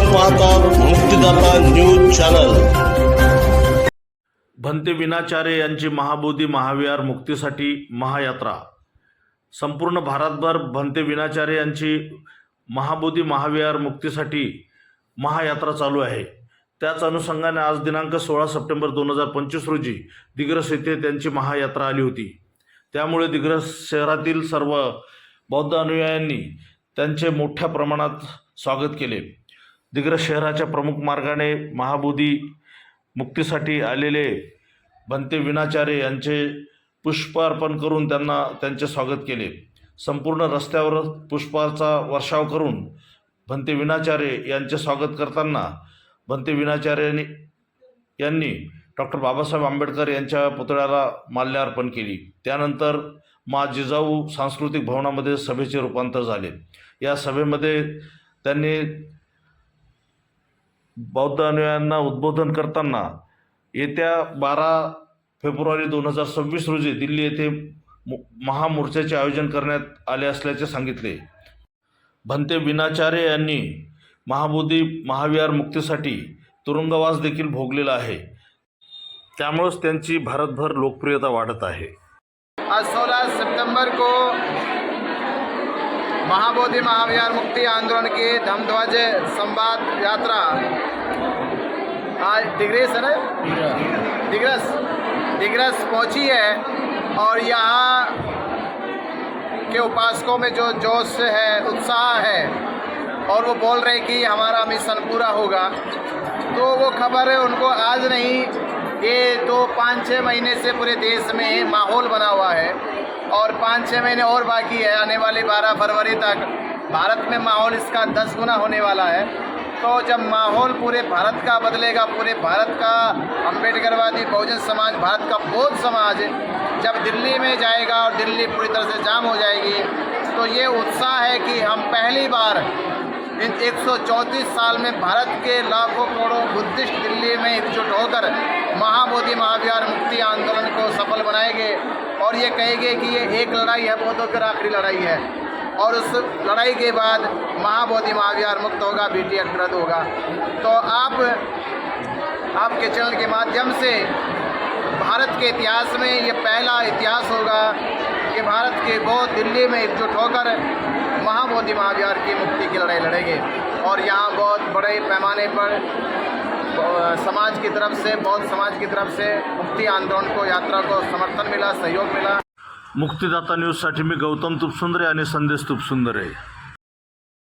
आपण पाहतात Muktidata news channel. भंते विनाचार्य यांची महाबोधी महाविहार मुक्तीसाठी महायात्रा. संपूर्ण भारतभर भंते विनाचार्य यांची महाबोधी महाविहार मुक्तीसाठी महायात्रा चालू आहे. त्याच अनुषंगाने आज दिनांक सोळा सप्टेंबर दोन हजार पंचवीस रोजी दिग्रस येथे त्यांची महायात्रा आली होती. त्यामुळे दिग्रस शहरातील सर्व बौद्ध अनुयायांनी त्यांचे मोठ्या प्रमाणात स्वागत केले. दिग्रस शहराच्या प्रमुख मार्गाने महाबोधी मुक्तीसाठी आलेले भंते विनाचार्य यांचे पुष्प अर्पण करून त्यांना त्यांचे स्वागत केले. संपूर्ण रस्त्यावर पुष्पाचा वर्षाव करून भंते विनाचार्य यांचे स्वागत करताना भंते विनाचार्य यांनी यांनी डॉक्टर बाबासाहेब आंबेडकर यांच्या पुतळ्याला माल्यार्पण केली. त्यानंतर मा जिजाऊ सांस्कृतिक भवनामध्ये सभेचे रूपांतर झाले. या सभेमध्ये त्यांनी बौद्ध अनुयायांना उद्बोधन करताना येत्या बारा फेब्रुवारी दोन हजार सव्वीस रोजी दिल्ली येथे मु- महामोर्चाचे आयोजन करण्यात आले असल्याचे सांगितले. भंते विनाचार्य यांनी महाबोधी महाविहार मुक्तीसाठी तुरुंगवास देखील भोगलेला आहे. त्यामुळेच त्यांची भारतभर लोकप्रियता वाढत आहे. आज 16 सितंबर को महाबोधि महाविहार मुक्ति आंदोलन की धमध्वज संवाद यात्रा। आज डिग्रेस है डिग्रस डिग्रस पहुँची है और यहाँ के उपासकों में जो जोश है, उत्साह है और वो बोल रहे हैं कि हमारा मिशन पूरा होगा। तो वो खबर है उनको आज नहीं ये दो पाँच छः महीने से पूरे देश में माहौल बना हुआ है और पाँच छः महीने और बाकी है। आने वाली बारह फरवरी तक भारत में माहौल इसका दस गुना होने वाला है। तो जब माहौल पूरे भारत का बदलेगा, पूरे भारत का अम्बेडकरवादी बहुजन समाज, भारत का बौद्ध समाज जब दिल्ली में जाएगा और दिल्ली पूरी तरह से जाम हो जाएगी तो ये उत्साह है कि हम पहली बार इन 134 साल में भारत के लाखों करोड़ों बुद्धिस्ट दिल्ली में एकजुट होकर महाबोधि महाविहार मुक्ति आंदोलन को सफल बनाएँगे और ये कहेंगे कि ये एक लड़ाई है बौद्धों की आखिरी लड़ाई है। और उस लड़ाई के बाद महाबोधि महाविहार मुक्त होगा बी रद्द होगा। तो आप, आपके चैनल के माध्यम से भारत के इतिहास में ये पहला इतिहास होगा कि भारत के बौद्ध दिल्ली में एकजुट होकर महाबोधि महाविहार की मुक्ति की लड़ाई लड़ेंगे। और यहाँ बहुत बड़े पैमाने पर समाज की तरफ़ से, बौद्ध समाज की तरफ़ से मुक्ति आंदोलन को, यात्रा को समर्थन मिला, सहयोग मिला। मुक्तिदाता न्यूज़ न्यूजसाठी मी गौतम तुपसुंदरे आणि संदेश तुपसुंदरे।